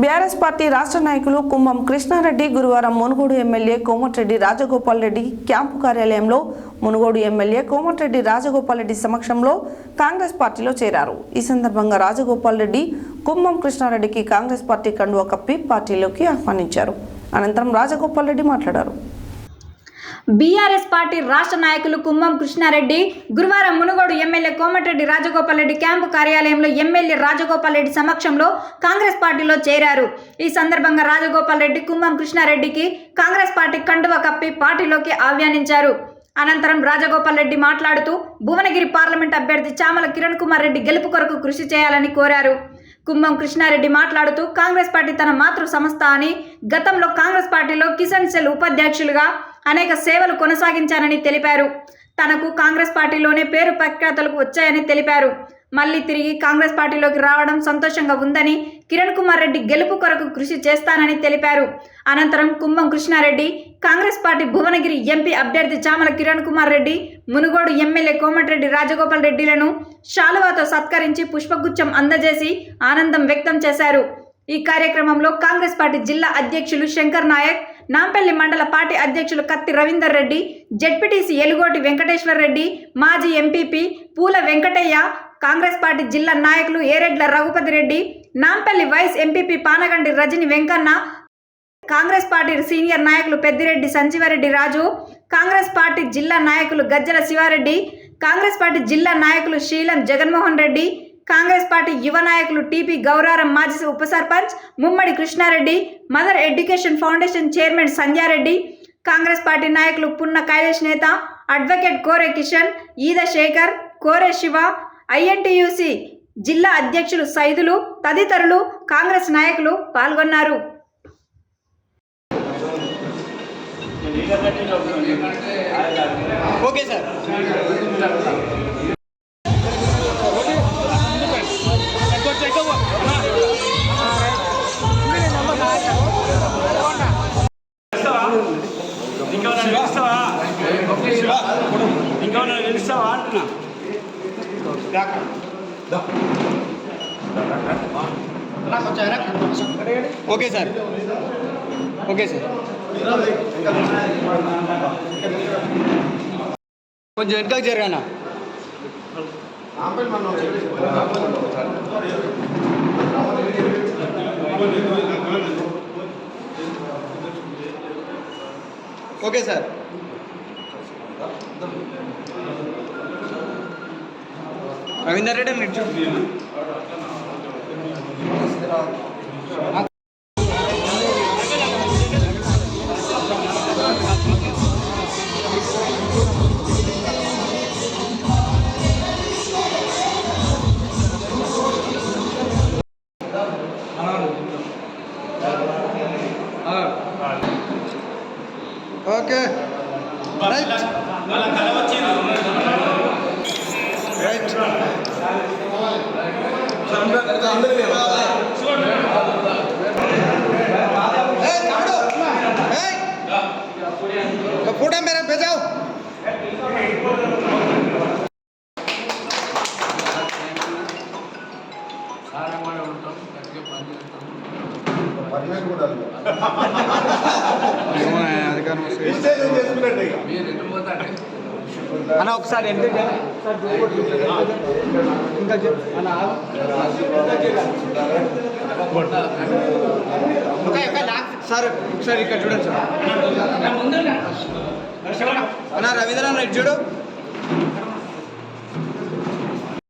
BRS party రాష్ట్ర నాయకులు కుంభం కృష్ణారెడ్డి గురువారం మునుగోడు ఎమ్మెల్యే కోమటిరెడ్డి రాజగోపాల్ రెడ్డి క్యాంపు కార్యాలయంలో మునుగోడు ఎమ్మెల్యే కోమటిరెడ్డి రాజగోపాల్ రెడ్డి సమక్షంలో కాంగ్రెస్ పార్టీలో చేరారు. ఈ సందర్భంగా రాజగోపాల్ రెడ్డి కుంభం కృష్ణారెడ్డికి కాంగ్రెస్ పార్టీ కండువా కప్పి పార్టీలోకి ఆహ్వానించారు. అనంతరం రాజగోపాల్ రెడ్డి మాట్లాడారు. బీఆర్ఎస్ పార్టీ రాష్ట్ర నాయకులు కుంభం కృష్ణారెడ్డి గురువారం మునుగోడు ఎమ్మెల్యే కోమటిరెడ్డి రాజగోపాల్ రెడ్డి క్యాంపు కార్యాలయంలో ఎమ్మెల్యే రాజగోపాల్ రెడ్డి సమక్షంలో కాంగ్రెస్ పార్టీలో చేరారు. ఈ సందర్భంగా రాజగోపాల్ రెడ్డి కుంభం కృష్ణారెడ్డికి కాంగ్రెస్ పార్టీ కండువ కప్పి పార్టీలోకి ఆహ్వానించారు. అనంతరం రాజగోపాల్ రెడ్డి మాట్లాడుతూ భువనగిరి పార్లమెంట్ అభ్యర్థి చామల కిరణ్ కుమార్ రెడ్డి గెలుపు కొరకు కృషి చేయాలని కోరారు. కుంభం కృష్ణారెడ్డి మాట్లాడుతూ కాంగ్రెస్ పార్టీ తన మాతృ సంస్థ అని గతంలో కాంగ్రెస్ పార్టీలో కిసాన్ సెల్ ఉపాధ్యక్షులుగా అనేక సేవలు కొనసాగించారని తెలిపారు. తనకు కాంగ్రెస్ పార్టీలోనే పేరు ప్రఖ్యాతలకు వచ్చాయని తెలిపారు. మళ్ళీ తిరిగి కాంగ్రెస్ పార్టీలోకి రావడం సంతోషంగా ఉందని కిరణ్ కుమార్ రెడ్డి గెలుపు కొరకు కృషి చేస్తానని తెలిపారు. అనంతరం కుంభం కృష్ణారెడ్డి కాంగ్రెస్ పార్టీ భువనగిరి ఎంపీ అభ్యర్థి చామల కిరణ్ కుమార్ రెడ్డి మునుగోడు ఎమ్మెల్యే కోమటిరెడ్డి రాజగోపాల్ రెడ్డిలను శాలువాతో సత్కరించి పుష్పగుచ్చం అందజేసి ఆనందం వ్యక్తం చేశారు. ఈ కార్యక్రమంలో కాంగ్రెస్ పార్టీ జిల్లా అధ్యక్షులు శంకర్ నాయక్ నాంపల్లి మండల పార్టీ అధ్యక్షులు కత్తి రవీందర్ రెడ్డి జడ్పీటీసీ ఎలుగోటి వెంకటేశ్వర రెడ్డి మాజీ ఎంపీపీ పూల వెంకటయ్య కాంగ్రెస్ పార్టీ జిల్లా నాయకులు Eredla Raghupathi Reddy Nampally vice MPP Panagandi Rajani Venkanna Congress party senior నాయకులు పెద్దిరెడ్డి సంజీవారెడ్డి రాజు కాంగ్రెస్ పార్టీ జిల్లా నాయకులు గజ్జల శివారెడ్డి కాంగ్రెస్ పార్టీ జిల్లా నాయకులు శీలం జగన్మోహన్ రెడ్డి కాంగ్రెస్ పార్టీ యువ నాయకులు టీపీ గౌరారం మాజీ ఉప sarpanch Mummadi Krishnareddy mother education foundation chairman Sandhyareddy Congress party నాయకులు పున్న కైలేష్ నేత అడ్వకేట్ కోరే కిషన్ ఈద శేఖర్ కోరే శివ ఐఎన్టీయూసీ జిల్లా అధ్యక్షులు సైదులు తదితరులు కాంగ్రెస్ నాయకులు పాల్గొన్నారు. Okay sir. ఇంకేమైనా గెలుస్తావా అంటున్నా ఓకే సార్ ఓకే సార్ కొంచెం వెనకకు జరగానా ఓకే సార్ రవీందర్ రెడ్డి నిల్చో ఓకే రైట్ రైట్ ఫోటో మేర బెజావు అన్న ఒకసారి ఎందుకు ఇంకా. సార్ ఒకసారి ఇక్కడ చూడండి సార్ అన్న రవీంద్ర అన్న ఇటు చూడు